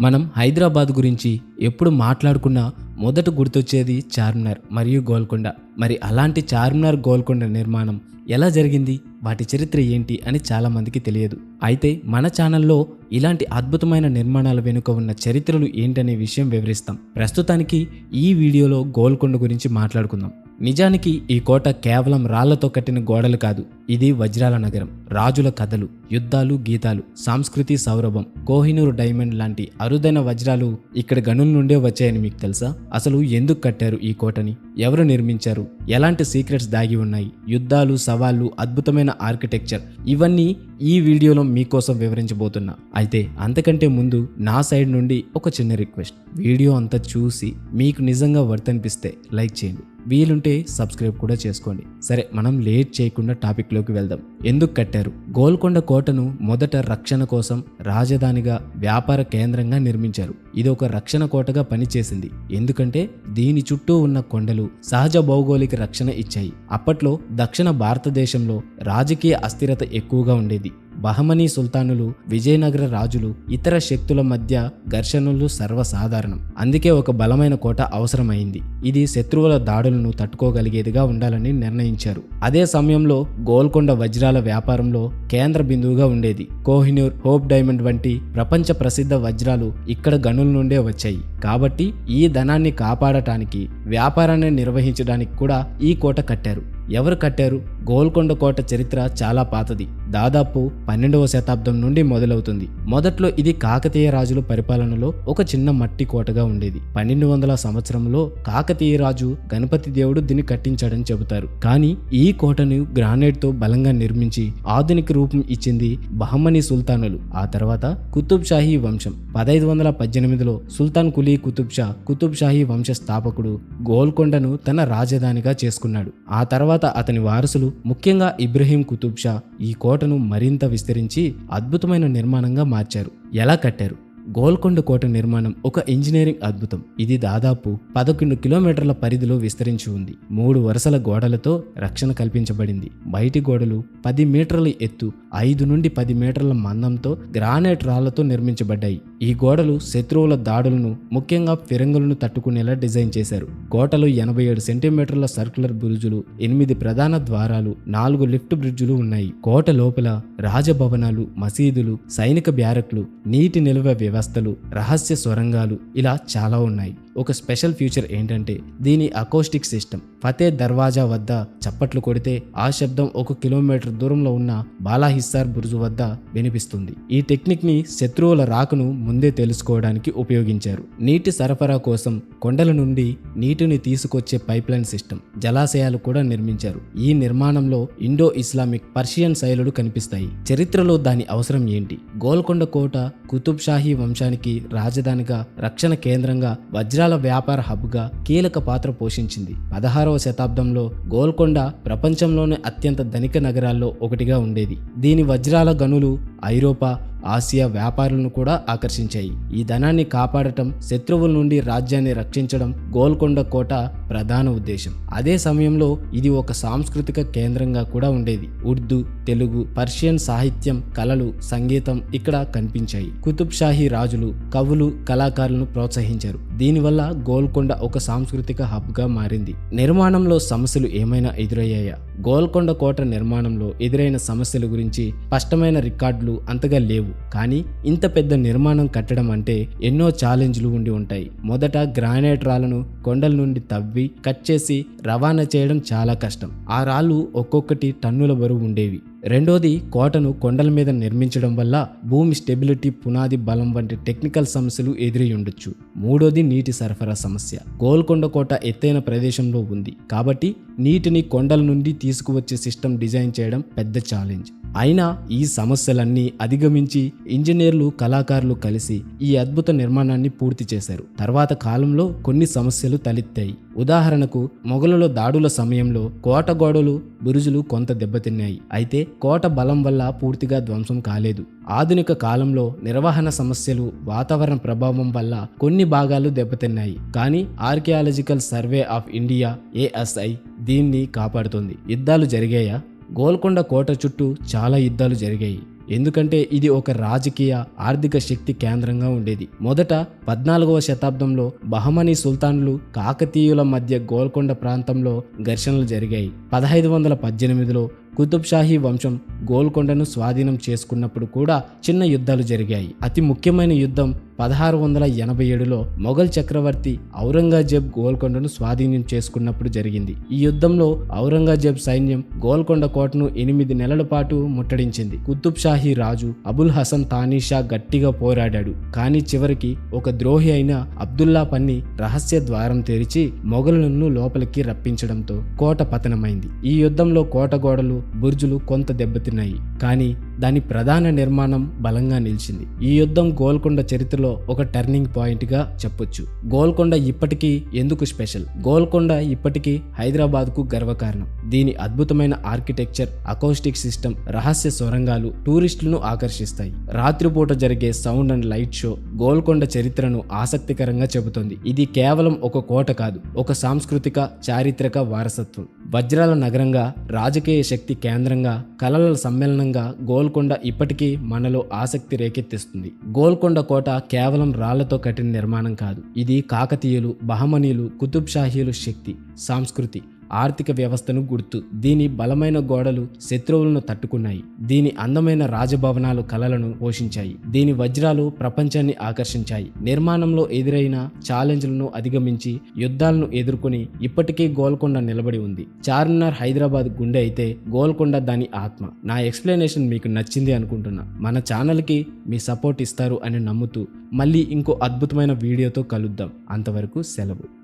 మనం హైదరాబాద్ గురించి ఎప్పుడు మాట్లాడుకున్నా మొదట గుర్తొచ్చేది చార్మినార్ మరియు గోల్కొండ. మరి అలాంటి చార్మినార్ గోల్కొండ నిర్మాణం ఎలా జరిగింది? వాటి చరిత్ర ఏంటి అని చాలామందికి తెలియదు. అయితే మన ఛానల్లో ఇలాంటి అద్భుతమైన నిర్మాణాల వెనుక ఉన్న చరిత్రలు ఏంటనే విషయం వివరిస్తాం. ప్రస్తుతానికి ఈ వీడియోలో గోల్కొండ గురించి మాట్లాడుకుందాం. నిజానికి ఈ కోట కేవలం రాళ్ళతో కట్టిన గోడలు కాదు ఇది వజ్రాల నగరం. రాజుల కథలు యుద్ధాలు గీతాలు సాంస్కృతి సౌరభం కోహినూరు డైమండ్ లాంటి అరుదైన వజ్రాలు ఇక్కడ గనుల నుండే వచ్చాయని మీకు తెలుసా? అసలు ఎందుకు కట్టారు ఈ కోటని? ఎవరు నిర్మించారు? ఎలాంటి సీక్రెట్స్ దాగి ఉన్నాయి? యుద్ధాలు సవాళ్ళు అద్భుతమైన ఆర్కిటెక్చర్ ఇవన్నీ ఈ వీడియోలో మీకోసం వివరించబోతున్నా. అయితే అంతకంటే ముందు నా సైడ్ నుండి ఒక చిన్న రిక్వెస్ట్. వీడియో అంతా చూసి మీకు నిజంగా వర్తనిపిస్తే లైక్ చేయండి. వీలుంటే సబ్స్క్రైబ్ కూడా చేసుకోండి. సరే మనం లేట్ చేయకుండా టాపిక్లోకి వెళ్దాం. ఎందుకు కట్టారు? గోల్కొండ కోటను మొదట రక్షణ కోసం రాజధానిగా వ్యాపార కేంద్రంగా నిర్మించారు. ఇది ఒక రక్షణ కోటగా పనిచేసింది. ఎందుకంటే దీని చుట్టూ ఉన్న కొండలు సహజ భౌగోళిక రక్షణ ఇచ్చాయి. అప్పట్లో దక్షిణ భారతదేశంలో రాజకీయ అస్థిరత ఎక్కువగా ఉండేది. బహమనీ సుల్తానులు విజయనగర రాజులు ఇతర శక్తుల మధ్య ఘర్షణలు సర్వసాధారణం. అందుకే ఒక బలమైన కోట అవసరమైంది. ఇది శత్రువుల దాడులను తట్టుకోగలిగేదిగా ఉండాలని నిర్ణయించారు. అదే సమయంలో గోల్కొండ వజ్రాల వ్యాపారంలో కేంద్ర బిందువుగా ఉండేది. కోహినూర్ హోప్ డైమండ్ వంటి ప్రపంచ ప్రసిద్ధ వజ్రాలు ఇక్కడ గనుల నుండే వచ్చాయి. కాబట్టి ఈ ధనాన్ని కాపాడటానికి వ్యాపారాన్ని నిర్వహించడానికి కూడా ఈ కోట కట్టారు. ఎవరు కట్టారు? గోల్కొండ కోట చరిత్ర చాలా పాతది. దాదాపు పన్నెండవ శతాబ్దం నుండి మొదలవుతుంది. మొదట్లో ఇది కాకతీయ రాజుల పరిపాలనలో ఒక చిన్న మట్టి కోటగా ఉండేది. పన్నెండు వందల సంవత్సరంలో కాకతీయ రాజు గణపతి దేవుడు దీన్ని కట్టించాడని చెబుతారు. కానీ ఈ కోటను గ్రానైట్తో బలంగా నిర్మించి ఆధునిక రూపం ఇచ్చింది బహమనీ సుల్తానులు. ఆ తర్వాత కుతుబ్ షాహీ వంశం. పదహైదు వందల పద్దెనిమిదిలో సుల్తాన్ కులీ కుతుబ్ షా కుతుబ్ షాహీ వంశ స్థాపకుడు గోల్కొండను తన రాజధానిగా చేసుకున్నాడు. ఆ తర్వాత అతని వారసులు ముఖ్యంగా ఇబ్రహీం కుతుబ్ షా ఈ కోటను మరింత విస్తరించి అద్భుతమైన నిర్మాణంగా మార్చారు. ఎలా కట్టారు? గోల్కొండ కోట నిర్మాణం ఒక ఇంజనీరింగ్ అద్భుతం. ఇది దాదాపు పదకొండు కిలోమీటర్ల పరిధిలో విస్తరించి ఉంది. మూడు వరుసల గోడలతో రక్షణ కల్పించబడింది. బయటి గోడలు పది మీటర్ల ఎత్తు ఐదు నుండి పది మీటర్ల మందంతో గ్రానైట్ రాళ్ళతో నిర్మించబడ్డాయి. ఈ గోడలు శత్రువుల దాడులను ముఖ్యంగా ఫిరంగులను తట్టుకునేలా డిజైన్ చేశారు. కోటలో ఎనభై ఏడు సెంటీమీటర్ల సర్కులర్ బ్రిడ్జులు ఎనిమిది ప్రధాన ద్వారాలు నాలుగు లిఫ్ట్ బ్రిడ్జులు ఉన్నాయి. కోట లోపల రాజభవనాలు మసీదులు సైనిక బ్యారక్లు నీటి నిల్వ వ్యవస్థలు రహస్య సొరంగాలు ఇలా చాలా ఉన్నాయి. ఒక స్పెషల్ ఫీచర్ ఏంటంటే దీని అకోస్టిక్ సిస్టమ్ ఫతే దర్వాజా వద్ద చప్పట్లు కొడితే ఆ శబ్దం ఒక కిలోమీటర్ దూరంలో ఉన్న బాలాహిస్సార్ బురుజు వద్ద వినిపిస్తుంది. ఈ టెక్నిక్ని శత్రువుల రాకను ముందే తెలుసుకోవడానికి ఉపయోగించారు. నీటి సరఫరా కోసం కొండల నుండి నీటిని తీసుకొచ్చే పైప్లైన్ సిస్టమ్ జలాశయాలు కూడా నిర్మించారు. ఈ నిర్మాణంలో ఇండో ఇస్లామిక్ పర్షియన్ శైలులు కనిపిస్తాయి. చరిత్రలో దాని అవసరం ఏంటి? గోల్కొండ కోట కుతుబ్ షాహీ వంశానికి రాజధానిగా రక్షణ కేంద్రంగా వజ్రాల వ్యాపార హబ్గా కీలక పాత్ర పోషించింది. పదహారవ శతాబ్దంలో గోల్కొండ ప్రపంచంలోని అత్యంత ధనిక నగరాల్లో ఒకటిగా ఉండేది. దీని వజ్రాల గనులు ఐరోపా ఆసియా వ్యాపారులను కూడా ఆకర్షించాయి. ఈ ధనాన్ని కాపాడటం శత్రువుల నుండి రాజ్యాన్ని రక్షించడం గోల్కొండ కోట ప్రధాన ఉద్దేశం. అదే సమయంలో ఇది ఒక సాంస్కృతిక కేంద్రంగా కూడా ఉండేది. ఉర్దూ తెలుగు పర్షియన్ సాహిత్యం కళలు సంగీతం ఇక్కడ కనిపించాయి. కుతుబ్ షాహీ రాజులు కవులు కళాకారులను ప్రోత్సహించారు. దీనివల్ల గోల్కొండ ఒక సాంస్కృతిక హబ్గా మారింది. నిర్మాణంలో సమస్యలు ఏమైనా ఎదురయ్యాయా? గోల్కొండ కోట నిర్మాణంలో ఎదురైన సమస్యల గురించి స్పష్టమైన రికార్డులు అంతగా లేవు. కానీ ఇంత పెద్ద నిర్మాణం కట్టడం అంటే ఎన్నో ఛాలెంజ్లు ఉండి ఉంటాయి. మొదట గ్రానైట్ రాళ్ళను కొండల నుండి తవ్వి కట్ చేసి రవాణా చేయడం చాలా కష్టం. ఆ రాళ్ళు ఒక్కొక్కటి టన్నుల బరువు ఉండేవి. రెండోది కోటను కొండల మీద నిర్మించడం వల్ల భూమి స్టెబిలిటీ పునాది బలం వంటి టెక్నికల్ సమస్యలు ఎదురై ఉండొచ్చు. మూడోది నీటి సరఫరా సమస్య. గోల్కొండ కోట ఎత్తైన ప్రదేశంలో ఉంది. కాబట్టి నీటిని కొండల నుండి తీసుకువచ్చే సిస్టమ్ డిజైన్ చేయడం పెద్ద ఛాలెంజ్. అయినా ఈ సమస్యలన్నీ అధిగమించి ఇంజనీర్లు కళాకారులు కలిసి ఈ అద్భుత నిర్మాణాన్ని పూర్తి చేశారు. తర్వాత కాలంలో కొన్ని సమస్యలు తలెత్తాయి. ఉదాహరణకు మొఘలుల దాడుల సమయంలో కోట గోడలు బురుజులు కొంత దెబ్బతిన్నాయి. అయితే కోట బలం వల్ల పూర్తిగా ధ్వంసం కాలేదు. ఆధునిక కాలంలో నిర్వహణ సమస్యలు వాతావరణ ప్రభావం వల్ల కొన్ని భాగాలు దెబ్బతిన్నాయి. కానీ archaeological survey of India ASI దీన్ని కాపాడుతుంది. యుద్ధాలు జరిగాయా? గోల్కొండ కోట చుట్టూ చాలా యుద్ధాలు జరిగాయి. ఎందుకంటే ఇది ఒక రాజకీయ ఆర్థిక శక్తి కేంద్రంగా ఉండేది. మొదట పద్నాలుగవ శతాబ్దంలో బహమనీ సుల్తాన్లు కాకతీయుల మధ్య గోల్కొండ ప్రాంతంలో ఘర్షణలు జరిగాయి. పదహైదు వందల పద్దెనిమిదిలో కుతుబ్ షాహీ వంశం గోల్కొండను స్వాధీనం చేసుకున్నప్పుడు కూడా చిన్న యుద్ధాలు జరిగాయి. అతి ముఖ్యమైన యుద్ధం పదహారు వందల ఎనభై ఏడులో మొఘల్ చక్రవర్తి ఔరంగజేబ్ గోల్కొండను స్వాధీనం చేసుకున్నప్పుడు జరిగింది. ఈ యుద్ధంలో ఔరంగజేబ్ సైన్యం గోల్కొండ కోటను ఎనిమిది నెలల పాటు ముట్టడించింది. కుతుబ్ షాహీ రాజు అబుల్ హసన్ తానీషా గట్టిగా పోరాడాడు. కానీ చివరికి ఒక ద్రోహి అయిన అబ్దుల్లా పన్ని రహస్య ద్వారం తెరిచి మొఘలులను లోపలికి రప్పించడంతో కోట పతనమైంది. ఈ యుద్ధంలో కోట గోడలు బుర్జులు కొంత దెబ్బతిన్నాయి. కానీ దాని ప్రధాన నిర్మాణం బలంగా నిలిచింది. ఈ యుద్ధం గోల్కొండ చరిత్రలో ఒక టర్నింగ్ పాయింట్గా చెప్పొచ్చు. గోల్కొండ ఇప్పటికీ ఎందుకు స్పెషల్? గోల్కొండ ఇప్పటికీ హైదరాబాద్కు గర్వకారణం. దీని అద్భుతమైన ఆర్కిటెక్చర్ అకౌస్టిక్ సిస్టమ్ రహస్య సొరంగాలు టూరిస్టులను ఆకర్షిస్తాయి. రాత్రిపూట జరిగే sound and light show Golconda చరిత్రను ఆసక్తికరంగా చెబుతుంది. ఇది కేవలం ఒక కోట కాదు ఒక సాంస్కృతిక చారిత్రక వారసత్వం. వజ్రాల నగరంగా రాజకీయ శక్తి కేంద్రంగా కలల సమ్మేళనంగా గోల్కొండ ఇప్పటికీ మనలో ఆసక్తి రేకెత్తిస్తుంది. గోల్కొండ కోట కేవలం రాళ్ళతో కట్టిన నిర్మాణం కాదు ఇది కాకతీయులు బహమనీయులు కుతుబ్ షాహీలు శక్తి సంస్కృతి ఆర్థిక వ్యవస్థను గుర్తు. దీని బలమైన గోడలు శత్రువులను తట్టుకున్నాయి. దీని అందమైన రాజభవనాలు కలలను పోషించాయి. దీని వజ్రాలు ప్రపంచాన్ని ఆకర్షించాయి. నిర్మాణంలో ఎదురైన ఛాలెంజ్లను అధిగమించి యుద్ధాలను ఎదుర్కొని ఇప్పటికీ గోల్కొండ నిలబడి ఉంది. చార్మినార్ హైదరాబాద్ గుండె అయితే గోల్కొండ దాని ఆత్మ. నా ఎక్స్ప్లెనేషన్ మీకు నచ్చింది అనుకుంటున్నా. మన ఛానల్కి మీ సపోర్ట్ ఇస్తారు అని నమ్ముతూ మళ్ళీ ఇంకో అద్భుతమైన వీడియోతో కలుద్దాం. అంతవరకు సెలవు.